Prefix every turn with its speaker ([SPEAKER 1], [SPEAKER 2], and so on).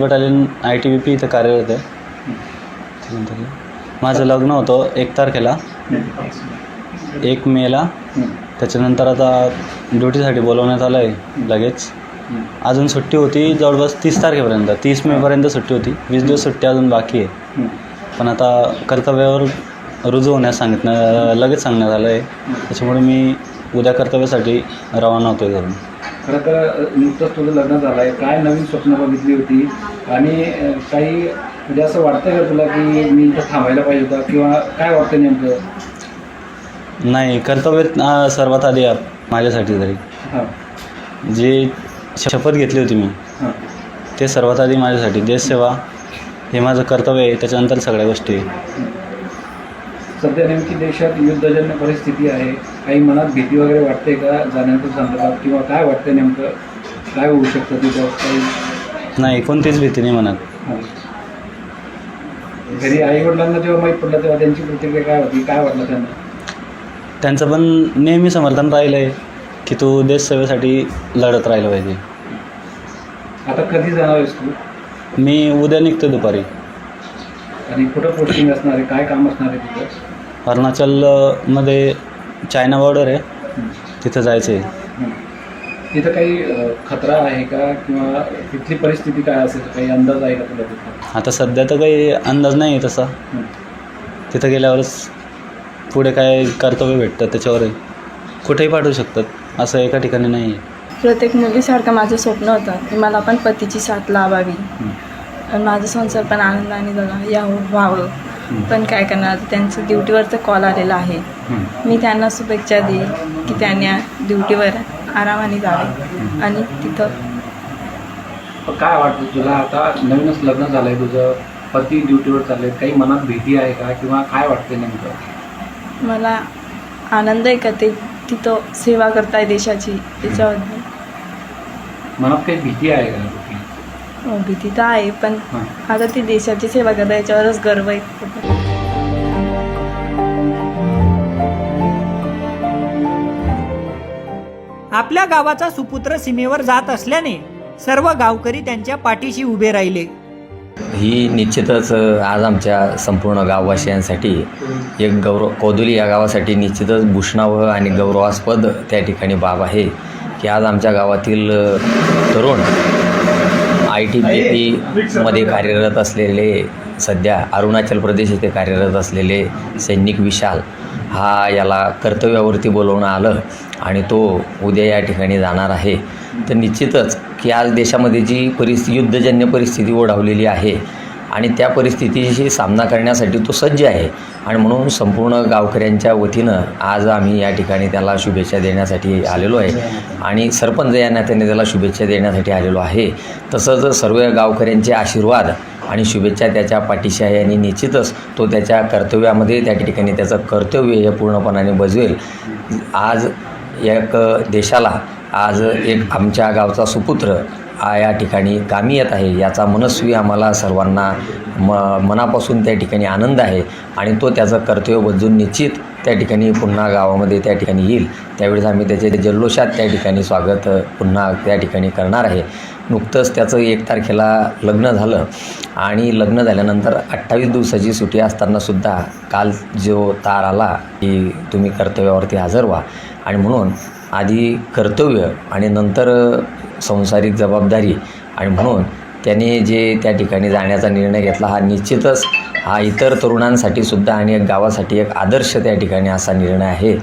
[SPEAKER 1] Battalion I T B P इथं कार्यरत आहे. त्यानंतर माझं लग्न होतं एक तारखेला. एक मेला. त्याच्यानंतर आता ड्युटीसाठी बोलवण्यात आलं आहे लगेच. अजून सुट्टी होती जवळपास तीस तारखेपर्यंत. तीस मेपर्यंत सुट्टी होती. वीस दिवस सुट्टी अजून बाकी आहे. पण आता कर्तव्यावर रुजू होण्यास सांगितलं लगेच सांगण्यात आलं आहे त्याच्यामुळे मी उद्या कर्तव्यासाठी रवाना होतो आहे घरून.
[SPEAKER 2] खरं तर नुकतंच तुझं लग्न झालं आहे काय नवीन स्वप्न बघितली होती? आणि काही म्हणजे असं वाटतंय का तुला की मी इथं थांबायला पाहिजे होता? किंवा काय वाटतं नेमकं?
[SPEAKER 1] नाही कर्तव्य सर्वात आधी माझ्यासाठी तरी.
[SPEAKER 2] हां.
[SPEAKER 1] जी शपथ घेतली होती मी
[SPEAKER 2] हां.
[SPEAKER 1] ते सर्वात आधी माझ्यासाठी. देशसेवा हे माझं कर्तव्य आहे त्याच्यानंतर सगळ्या गोष्टी आहे.
[SPEAKER 2] सध्या नेमकी देशात युद्धजन्य परिस्थिती आहे. काही मनात भीती वगैरे वाटते का? जाण्याच्या संदर्भात किंवा काय वाटतं नेमकं? काय होऊ शकतं तिथं? काही
[SPEAKER 1] नाही कोणतीच भीती नाही
[SPEAKER 2] हां. घरी आई वडिलांना जेव्हा माहीत पडलं तेव्हा त्यांची प्रतिक्रिया काय होती? काय वाटलं त्यांना?
[SPEAKER 1] त्यांचं पण नेहमी समर्थन राहिलं आहे की तू देशसेवेसाठी लढत राहिलं पाहिजे.
[SPEAKER 2] आता कधी जाणार आहेस तू?
[SPEAKER 1] मी उद्या निघतो दुपारी.
[SPEAKER 2] आणि कुठं पोस्टिंग असणार आहे? काय काम असणार आहे तिथं?
[SPEAKER 1] अरुणाचलमध्ये चायना बॉर्डर आहे. तिथं जायचं आहे.
[SPEAKER 2] तिथं काही अ, खतरा आहे का? किंवा तिथली परिस्थिती काय असेल? काही अंदाज आहे का तुला तिथं?
[SPEAKER 1] आता सध्या तर काही अंदाज नाही आहे तसा.
[SPEAKER 2] हं.
[SPEAKER 1] तिथं गेल्यावरच पुढे काय कर्तव्य भेटतं त्याच्यावर. कुठेही पाठवू शकतात. असं एका ठिकाणी नाही आहे.
[SPEAKER 3] प्रत्येक मुलीसारखं माझं स्वप्न होतं की मला पण पतीची साथ लाभावी.
[SPEAKER 2] हं.
[SPEAKER 3] आणि माझं संसार पण आनंदाने जगा यावं व्हावं.
[SPEAKER 2] हं.
[SPEAKER 3] पण काय करणार? आता त्यांचं ड्युटीवरचं कॉल आलेला आहे. मी त्यांना शुभेच्छा देईन की त्यांनी ड्युटीवर आरामाने जावे आणि तिथं
[SPEAKER 2] काय वाटतं तुला? आता नवीनच लग्न झालं आहे तुझं. पती ड्युटीवर चालले काही मनात भीती आहे का? किंवा काय वाटते नेमकं?
[SPEAKER 3] मला आनंद आहे का ते तिथं सेवा करताय देशाची? त्याच्याबद्दल
[SPEAKER 2] मनात काही भीती आहे का?
[SPEAKER 3] भीती तर आहे पण
[SPEAKER 2] हां.
[SPEAKER 3] आता ती देशाची सेवा करता याच्यावरच गर्व आहे
[SPEAKER 4] आपल्या गावाचा सुपुत्र सीमेवर जात असल्याने सर्व गावकरी त्यांच्या पाठीशी उभे राहिले
[SPEAKER 5] ही निश्चितच अ, आज आमच्या संपूर्ण गाववासियांसाठी एक गौरव कोदुली या गावासाठी निश्चितच भूषणावह आणि गौरवास्पद त्या ठिकाणी बाब आहे की आज आमच्या गावातील अ, तरुण आय टी बी पीमध्ये कार्यरत असलेले सध्या अरुणाचल प्रदेश येथे कार्यरत असलेले सैनिक विशाल हा याला कर्तव्यावरती बोलवणं आलं आणि तो उद्या या ठिकाणी जाणार आहे. तर निश्चितच की आज देशामध्ये जी परिस्थिती युद्धजन्य परिस्थिती ओढावलेली आहे आणि त्या परिस्थितीशी सामना करण्यासाठी तो सज्ज आहे. आणि म्हणून संपूर्ण गावकऱ्यांच्या वतीनं आज आम्ही या ठिकाणी त्याला शुभेच्छा देण्यासाठी आलेलो आहे. आणि सरपंच या नात्याने त्याला शुभेच्छा देण्यासाठी आलेलो आहे. तसंच सर्व गावकऱ्यांचे आशीर्वाद आणि शुभेच्छा त्याच्या पाठीशी आहे आणि निश्चितच तो त्याच्या कर्तव्यामध्ये त्या ठिकाणी त्याचं कर्तव्य हे पूर्णपणाने बजवेल. आज एक देशाला आज एक आमच्या गावचा सुपुत्र या ठिकाणी कामी येत आहे. याचा मनस्वी आम्हाला सर्वांना म मनापासून त्या ठिकाणी आनंद आहे आणि तो त्याचं कर्तव्य बदलून निश्चित त्या ठिकाणी पुन्हा गावामध्ये त्या ठिकाणी येईल. त्यावेळेस आम्ही त्याचे जल्लोषात त्या ठिकाणी स्वागत पुन्हा त्या ठिकाणी करणार आहे. नुकतंच त्याचं एक तारखेला लग्न झालं आणि लग्न झाल्यानंतर अठ्ठावीस दिवसाची सुट्टी असतानासुद्धा काल जो तार आला की तुम्ही कर्तव्यावरती हजर व्हा. आणि म्हणून आधी कर्तव्य आणि नंतर संसारिक जबाबदारी. आणि म्हणून त्याने जे त्या ठिकाणी जाण्याचा निर्णय घेतला हा निश्चितच हा इतर तरुणांसाठी सुद्धा आणि एक गावासाठी एक आदर्श त्या ठिकाणी असा निर्णय आहे.